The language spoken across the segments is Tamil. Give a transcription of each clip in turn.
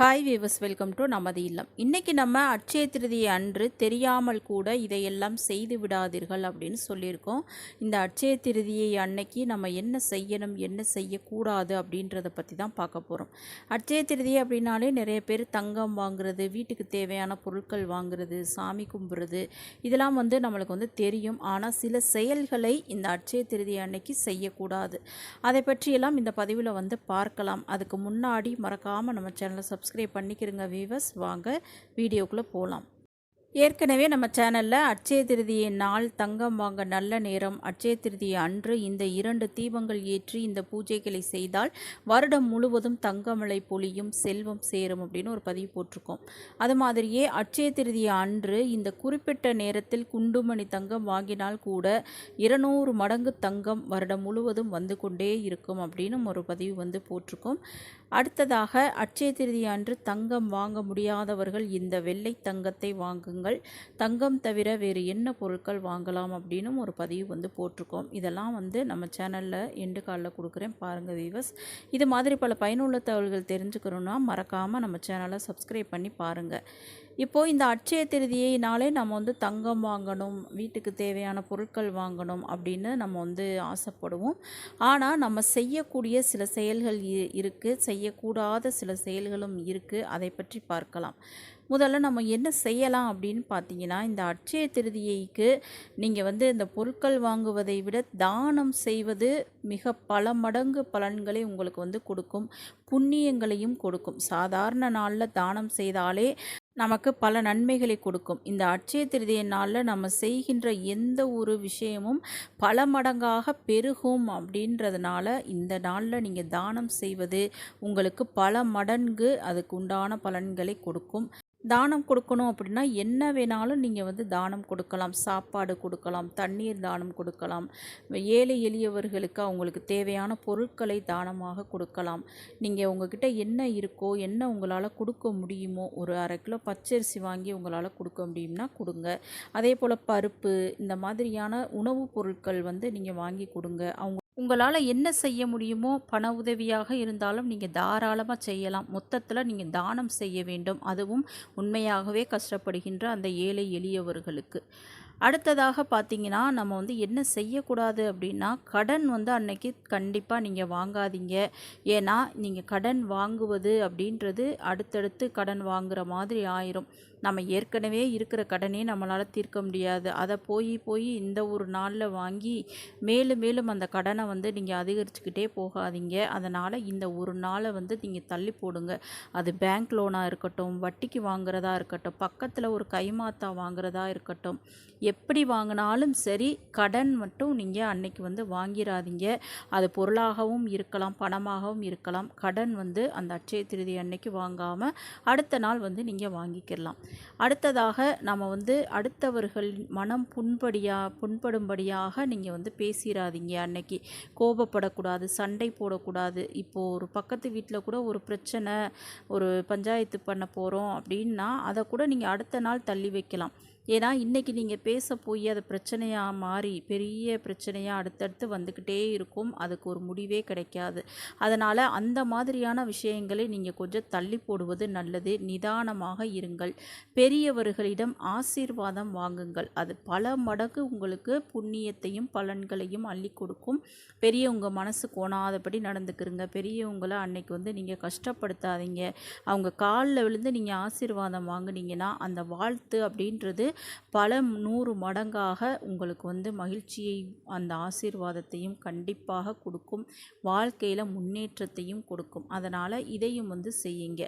ஹாய் வீவர்ஸ் வெல்கம் டு நமது இல்லம். இன்றைக்கி நம்ம அட்சய திருதி அன்று தெரியாமல் கூட இதையெல்லாம் செய்து விடாதீர்கள் அப்படின்னு சொல்லியிருக்கோம். இந்த அட்சய திருதியை அன்னைக்கு நம்ம என்ன செய்யணும் என்ன செய்யக்கூடாது அப்படின்றத பற்றி தான் பார்க்க போகிறோம் அட்சய திருதி அப்படின்னாலே நிறைய பேர் தங்கம் வாங்குறது வீட்டுக்கு தேவையான பொருட்கள் வாங்குறது சாமி கும்பிட்றது இதெல்லாம் வந்து நம்மளுக்கு வந்து தெரியும். ஆனால் சில செயல்களை இந்த அட்சய திருதி அன்னைக்கு செய்யக்கூடாது. அதை பற்றியெல்லாம் இந்த பதிவில் வந்து பார்க்கலாம். அதுக்கு முன்னாடி மறக்காமல் நம்ம சேனலை சப்ஸ்கிரைப் பண்ணிக்கிறங்க வீவர்ஸ் வாங்க வீடியோக்குள்ளே போகலாம் ஏற்கனவே நம்ம சேனலில் அட்சய திருதியை நாள் தங்கம் வாங்க நல்ல நேரம் அட்சய திருதியை அன்று இந்த இரண்டு தீபங்கள் ஏற்றி இந்த பூஜைகளை செய்தால் வருடம் முழுவதும் தங்கமழை பொழியும் செல்வம் சேரும் அப்படின்னு ஒரு பதிவு போட்டிருக்கோம். அது மாதிரியே அட்சய திருதியை அன்று இந்த குறிப்பிட்ட நேரத்தில் குண்டுமணி தங்கம் வாங்கினால் கூட இருநூறு மடங்கு தங்கம் வருடம் முழுவதும் வந்து கொண்டே இருக்கும் அப்படின்னு ஒரு பதிவு வந்து போட்டிருக்கோம். அடுத்ததாக அட்சய திருதி அன்று தங்கம் வாங்க முடியாதவர்கள் இந்த வெள்ளை தங்கத்தை வாங்குங்கள். தங்கம் தவிர வேறு என்ன பொருட்கள் வாங்கலாம் அப்படின்னு ஒரு பதிவு வந்து போட்டிருக்கோம். இதெல்லாம் வந்து நம்ம சேனலில் எண்டு காலில் கொடுக்குறேன். பாருங்கள் வீவர்ஸ் இது மாதிரி பல பயனுள்ள தகவல்கள் தெரிஞ்சுக்கணுன்னா மறக்காமல் நம்ம சேனலை சப்ஸ்கிரைப் பண்ணி பாருங்கள் இப்போது இந்த அட்சய திருதியினாலே நம்ம வந்து தங்கம் வாங்கணும் வீட்டுக்கு தேவையான பொருட்கள் வாங்கணும் அப்படின்னு நம்ம வந்து ஆசைப்படுவோம். ஆனால் நம்ம செய்யக்கூடிய சில செயல்கள் இருக்குது செய்யக்கூடாத சில செயல்களும் இருக்குது அதை பற்றி பார்க்கலாம். முதல்ல நம்ம என்ன செய்யலாம் அப்படின்னு பார்த்தீங்கன்னா இந்த அட்சய திருதியைக்கு நீங்கள் வந்து இந்த பொருட்கள் வாங்குவதை விட தானம் செய்வது மிக பல மடங்கு பலன்களை உங்களுக்கு வந்து கொடுக்கும் புண்ணியங்களையும் கொடுக்கும். சாதாரண நாளில் தானம் செய்தாலே நமக்கு பல நன்மைகளை கொடுக்கும். இந்த அட்சய திருதிய நாளில் நம்ம செய்கின்ற எந்த ஒரு விஷயமும் பல மடங்காக பெருகும் அப்படின்றதுனால இந்த நாளில் நீங்கள் தானம் செய்வது உங்களுக்கு பல மடங்கு அதுக்கு உண்டான பலன்களை கொடுக்கும். தானம் கொடுக்கணும் அப்படின்னா என்ன வேணாலும் நீங்கள் வந்து தானம் கொடுக்கலாம். சாப்பாடு கொடுக்கலாம் தண்ணீர் தானம் கொடுக்கலாம். ஏழை எளியவர்களுக்கு அவங்களுக்கு தேவையான பொருட்களை தானமாக கொடுக்கலாம். நீங்கள் உங்ககிட்ட என்ன இருக்கோ என்ன உங்களால் கொடுக்க முடியுமோ ஒரு அரை கிலோ பச்சரிசி வாங்கி உங்களால் கொடுக்க முடியும்னா கொடுங்க. அதே போல் பருப்பு இந்த மாதிரியான உணவுப் பொருட்கள் வந்து நீங்கள் வாங்கி கொடுங்க. அவங்க உங்களால் என்ன செய்ய முடியுமோ பண உதவியாக இருந்தாலும் நீங்கள் தாராளமாக செய்யலாம். மொத்தத்தில் நீங்கள் தானம் செய்ய வேண்டும். அதுவும் உண்மையாகவே கஷ்டப்படுகின்ற அந்த ஏழை எளியவர்களுக்கு. அடுத்ததாக பார்த்தீங்கன்னா நம்ம வந்து என்ன செய்யக்கூடாது அப்படின்னா கடன் வந்து அன்னைக்கு கண்டிப்பாக நீங்கள் வாங்காதீங்க. ஏன்னா நீங்கள் கடன் வாங்குவது அப்படின்றது அடுத்தடுத்து கடன் வாங்குகிற மாதிரி ஆயிரும். நம்ம ஏற்கனவே இருக்கிற கடனே நம்மளால் தீர்க்க முடியாது. அதை போய் போய் இந்த ஒரு நாளில் வாங்கி மேலும் மேலும் அந்த கடனை வந்து நீங்கள் அதிகரிச்சுக்கிட்டே போகாதீங்க. அதனால் இந்த ஒரு நாளை வந்து நீங்கள் தள்ளி போடுங்க. அது பேங்க் லோனாக இருக்கட்டும் வட்டிக்கு வாங்குறதா இருக்கட்டும் பக்கத்தில் ஒரு கைமாத்தா வாங்குறதா இருக்கட்டும் எப்படி வாங்கினாலும் சரி கடன் மட்டும் நீங்கள் அன்னைக்கு வந்து வாங்கிடாதீங்க அது பொருளாகவும் இருக்கலாம் பணமாகவும் இருக்கலாம். கடன் வந்து அந்த அட்சய திருதி அன்னைக்கு வாங்காமல் அடுத்த நாள் வந்து நீங்கள் வாங்கிக்கிடலாம். அடுத்ததாக நம்ம வந்து அடுத்தவர்கள் மனம் புண்படியாக புண்படும்படியாக நீங்கள் வந்து பேசிடாதீங்க அன்னைக்கு. கோபப்படக்கூடாது சண்டை போடக்கூடாது. இப்போது ஒரு பக்கத்து வீட்டில் கூட ஒரு பிரச்சனை ஒரு பஞ்சாயத்து பண்ண போகிறோம் அப்படின்னா அதை கூட நீங்கள் அடுத்த நாள் தள்ளி வைக்கலாம். ஏன்னா இன்றைக்கி நீங்கள் பேச போய் அது பிரச்சனையாக மாறி பெரிய பிரச்சனையாக அடுத்தடுத்து வந்துக்கிட்டே இருக்கும். அதுக்கு ஒரு முடிவே கிடைக்காது. அதனால் அந்த மாதிரியான விஷயங்களை நீங்கள் கொஞ்சம் தள்ளி போடுவது நல்லது. நிதானமாக இருங்கள். பெரியவர்களிடம் ஆசீர்வாதம் வாங்குங்கள். அது பல மடங்கு உங்களுக்கு புண்ணியத்தையும் பலன்களையும் அள்ளி கொடுக்கும். பெரியவங்க மனசு கோணாதபடி நடந்துக்கிறங்க பெரியவங்களை அன்னைக்கு வந்து நீங்கள் கஷ்டப்படுத்தாதீங்க. அவங்க காலில் விழுந்து நீங்கள் ஆசீர்வாதம் வாங்கினீங்கன்னா அந்த வாழ்த்து அப்படின்றது பல நூறு மடங்காக உங்களுக்கு வந்து மகிழ்ச்சியை அந்த ஆசீர்வாதத்தையும் கண்டிப்பாக கொடுக்கும். வாழ்க்கையில் முன்னேற்றத்தையும் கொடுக்கும். அதனால் இதையும் வந்து செய்யுங்க.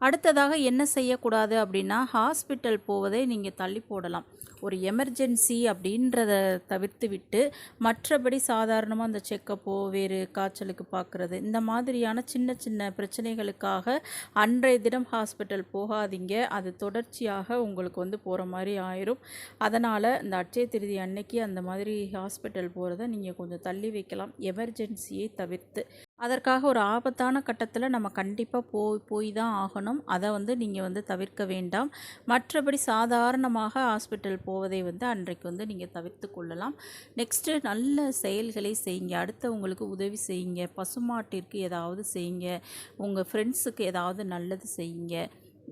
அடுத்ததாக என்ன செய்யக்கூடாது அப்படின்னா ஹாஸ்பிட்டல் போவதை நீங்கள் தள்ளி போடலாம். ஒரு எமர்ஜென்சி அப்படின்றத தவிர்த்து விட்டு மற்றபடி சாதாரணமாக அந்த செக்கப்போ வேறு காய்ச்சலுக்கு பார்க்குறது இந்த மாதிரியான சின்ன சின்ன பிரச்சனைகளுக்காக அன்றைய தினம் ஹாஸ்பிட்டல் போகாதீங்க. அது தொடர்ச்சியாக உங்களுக்கு வந்து போகிற மாதிரி ஆயிரும். அதனால் இந்த அட்சய திருதி அன்னைக்கு அந்த மாதிரி ஹாஸ்பிட்டல் போகிறத நீங்கள் கொஞ்சம் தள்ளி வைக்கலாம். எமர்ஜென்சியை தவிர்த்து. அதற்காக ஒரு ஆபத்தான கட்டத்தில் நம்ம கண்டிப்பாக போய் போய் தான் ஆகணும். அதை வந்து நீங்கள் வந்து தவிர்க்க வேண்டாம். மற்றபடி சாதாரணமாக ஹாஸ்பிட்டல் போவதை வந்து அன்றைக்கு வந்து நீங்கள் தவிர்த்து கொள்ளலாம். நெக்ஸ்ட்டு நல்ல செயல்களை செய்யுங்க. அடுத்தவங்களுக்கு உதவி செய்யுங்க. பசுமாட்டிற்கு ஏதாவது செய்யுங்க. உங்கள் ஃப்ரெண்ட்ஸுக்கு ஏதாவது நல்லது செய்யுங்க.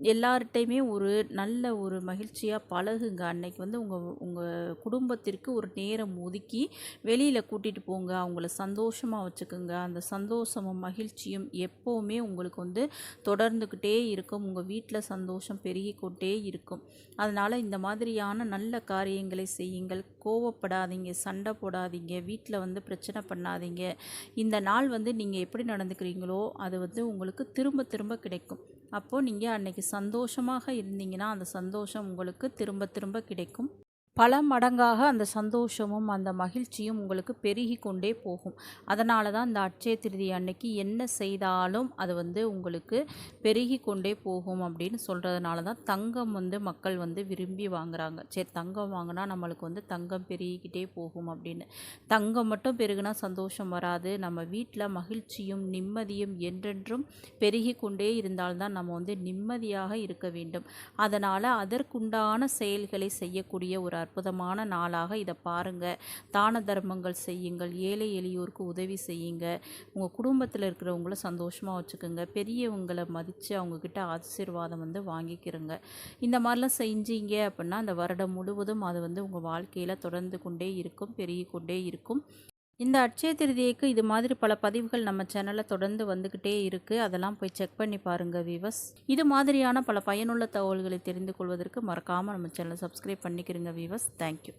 எல்லார்கிட்டையுமே ஒரு நல்ல ஒரு மகிழ்ச்சியாக பழகுங்க. அன்னைக்கு வந்து உங்கள் உங்கள் குடும்பத்திற்கு ஒரு நேரம் ஒதுக்கி வெளியில் கூட்டிகிட்டு போங்க. அவங்கள சந்தோஷமாக வச்சுக்கோங்க. அந்த சந்தோஷமும் மகிழ்ச்சியும் எப்போவுமே உங்களுக்கு வந்து தொடர்ந்துக்கிட்டே இருக்கும். உங்கள் வீட்டில் சந்தோஷம் பெருகிக்கொண்டே இருக்கும். அதனால் இந்த மாதிரியான நல்ல காரியங்களை செய்யுங்கள். கோவப்படாதீங்க சண்டை போடாதீங்க வீட்டில் வந்து பிரச்சனை பண்ணாதீங்க. இந்த நாள் வந்து நீங்கள் எப்படி நடந்துக்கிறீங்களோ அது வந்து உங்களுக்கு திரும்ப திரும்ப கிடைக்கும். அப்போது நீங்கள் அன்றைக்கி சந்தோஷமாக இருந்தீங்கன்னா அந்த சந்தோஷம் உங்களுக்கு திரும்ப திரும்ப கிடைக்கும். பல மடங்காக அந்த சந்தோஷமும் அந்த மகிழ்ச்சியும் உங்களுக்கு பெருகி கொண்டே போகும். அதனால தான் இந்த அட்சய திருதி அன்னைக்கு என்ன செய்தாலும் அது வந்து உங்களுக்கு பெருகி கொண்டே போகும் அப்படின்னு சொல்கிறதுனால தான் தங்கம் வந்து மக்கள் வந்து விரும்பி வாங்குறாங்க. சரி தங்கம் வாங்கினா நம்மளுக்கு வந்து தங்கம் பெருகிக்கிட்டே போகும் அப்படின்னு. தங்கம் மட்டும் பெருகுனா சந்தோஷம் வராது. நம்ம வீட்டில் மகிழ்ச்சியும் நிம்மதியும் என்றென்றும் பெருகி கொண்டே இருந்தால்தான் நம்ம வந்து நிம்மதியாக இருக்க வேண்டும். அதனால் அதற்குண்டான செயல்களை செய்யக்கூடிய ஒரு அற்புதமான நாளாக இதை பாருங்கள் தான தர்மங்கள் செய்யுங்கள். ஏழை எளியோருக்கு உதவி செய்யுங்க. உங்கள் குடும்பத்தில் இருக்கிறவங்கள சந்தோஷமாக வச்சுக்கோங்க. பெரியவங்களை மதித்து அவங்கக்கிட்ட ஆசீர்வாதம் வந்து வாங்கிக்கிறங்க. இந்த மாதிரிலாம் செஞ்சீங்க அப்படின்னா அந்த வருடம் முழுவதும் அது வந்து உங்கள் வாழ்க்கையில் தொடர்ந்து கொண்டே இருக்கும் பெருகி கொண்டே இருக்கும். இந்த அட்சய திருதியைக்கு இது மாதிரி பல பதிவுகள் நம்ம சேனலில் தொடர்ந்து வந்துக்கிட்டே இருக்குது அதெல்லாம் போய் செக் பண்ணி பாருங்கள் விவஸ் இது மாதிரியான பல பயனுள்ள தகவல்களை தெரிந்து கொள்வதற்கு மறக்காமல் நம்ம சேனலை சப்ஸ்கிரைப் பண்ணிக்கிறங்க விவஸ் தேங்க்யூ